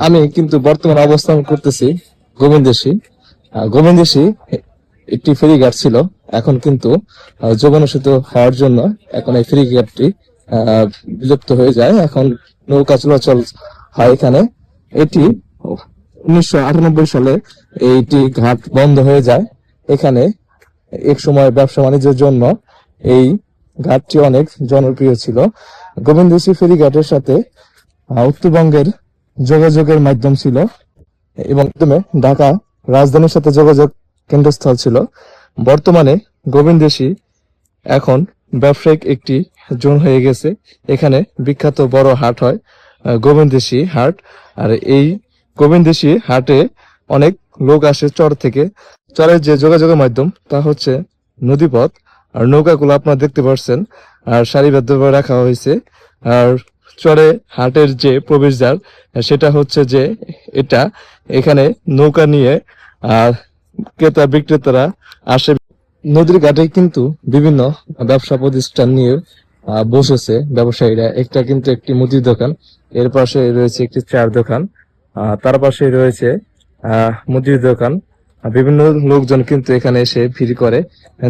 আমি কিন্তু বর্তমানে অবস্থান করতেছি গোবিন্দেশী। গোবিন্দেশী একটি ফেরিঘাট ছিল। এখন কিন্তু আহ, যোগানুসূত হওয়ার জন্য এখন এই ফেরিঘাটটি আহ, বিলুপ্ত হয়ে যায়। এখন নৌকা চলাচল হয় এখানে। এটি উনিশশো আটানব্বই সালে এইটি ঘাট বন্ধ হয়ে যায়। এখানে এক সময় ব্যবসা বাণিজ্যের জন্য এই ঘাটটি অনেক জনপ্রিয় ছিল। গোবিন্দসী ফেরিঘাটের সাথে উত্তরবঙ্গের যোগাযোগের মাধ্যম ছিল। এবং মাধ্যমে ঢাকা রাজধানীর সাথে যোগাযোগ কেন্দ্রস্থল ছিল। বর্তমানে গোবিন্দেশী এখন ব্যবসায়িক একটি জোন হয়ে গেছে। এখানে বিখ্যাত বড় হাট হয় গোবিন্দেশী হাট। আর এই গোবিন্দেশী হাটে অনেক লোক আসে চর থেকে। চরের যে যোগাযোগের মাধ্যম, তা হচ্ছে নদীপথ। আর নৌকাগুলো আপনারা দেখতে পাচ্ছেন আর সারিবদ্ধভাবে রাখা হয়েছে। আর চরে হাটের যে প্রবেশদ্বার, সেটা হচ্ছে যে এটা। এখানে নৌকা নিয়ে, আর ক্রেতা বিক্রেতারা আসে। নদীর ঘাটে কিন্তু বিভিন্ন ব্যবসা প্রতিষ্ঠান নিয়ে বসেছে ব্যবসায়ীরা। একটা কিন্তু একটি মুদির দোকান, এর পাশে রয়েছে একটি চার দোকান তার পাশে রয়েছে মুদির দোকান। বিভিন্ন লোকজন কিন্তু এখানে এসে ভিড় করে।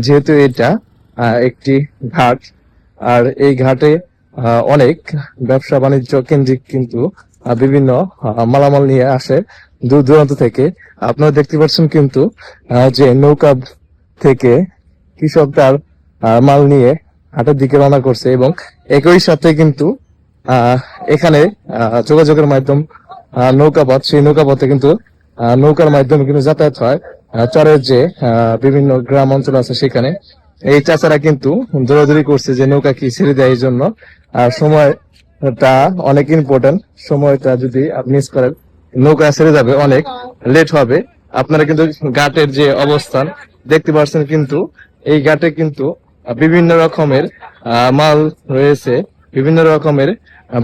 যেহেতু এটা একটি ঘাট, আর এই ঘাটে অনেক ব্যবসা বাণিজ্য কেন্দ্রিক কিন্তু বিভিন্ন মালামাল নিয়ে আসে দূর দূরান্ত থেকে। আপনারা দেখতে পাচ্ছেন কিন্তু যে নৌকা থেকে কৃষক তার মাল নিয়ে হাটের দিকে রওনা করছে এবং একই সাথে কিন্তু এখানে যোগাযোগের মাধ্যম নৌকাপথ সেই নৌকাপথে কিন্তু নৌকার মাধ্যমে কিন্তু যাতায়াত হয়। চরের যে বিভিন্ন গ্রাম অঞ্চল আছে সেখানে এই চাচারা কিন্তু দৌড়াদৌড়ি করছে যে নৌকা কি ছেড়ে দেয় এই জন্য। আর সময়টা অনেক ইম্পর্টেন্ট সময়টা যদি আপনি মিস করেন, নৌকা ছেড়ে যাবে অনেক লেট হবে। আপনারা কিন্তু ঘাটের যে অবস্থান, দেখতে পাচ্ছেন কিন্তু এই ঘাটে কিন্তু বিভিন্ন রকমের মাল রয়েছে, বিভিন্ন রকমের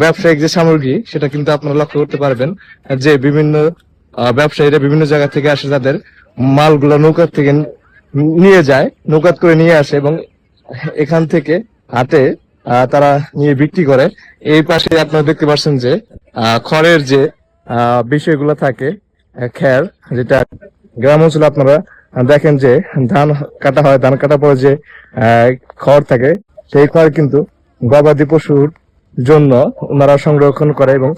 ব্যবসায়িক যে সামগ্রী, সেটা কিন্তু আপনারা লক্ষ্য করতে পারবেন যে বিভিন্ন ব্যবসায়ীরা বিভিন্ন জায়গা থেকে আসে, যাদের মালগুলো নৌকা থেকে নিয়ে যায় নৌকাত করে নিয়ে আসে এবং এখান থেকে আহ, তারা নিয়ে বিক্রি করে। এই পাশে আপনারা দেখতে পাচ্ছেন যে খড়ের যে বিষয়গুলো থাকে খ্যার যেটা গ্রাম অঞ্চলে আপনারা দেখেন যে ধান কাটা হয় ধান কাটার পরে যে খড় থাকে সেই খড় কিন্তু গবাদি পশুর জন্য ওনারা সংরক্ষণ করে এবং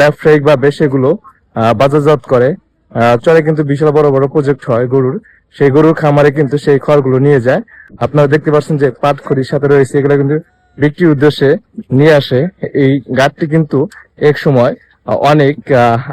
ব্যবসায়িক ভাবে সেগুলো বাজারজাত করে। চরে কিন্তু বিশাল বড় বড় প্রজেক্ট হয় গরুর। সেই গরুর খামারে কিন্তু সেই খড়গুলো নিয়ে যায়। আপনারা দেখতে পাচ্ছেন যে পাট খড়ির সাথে রয়েছে, এগুলো কিন্তু বিক্রির উদ্দেশ্যে নিয়ে আসে। এই গাছটি কিন্তু এক সময় অনেক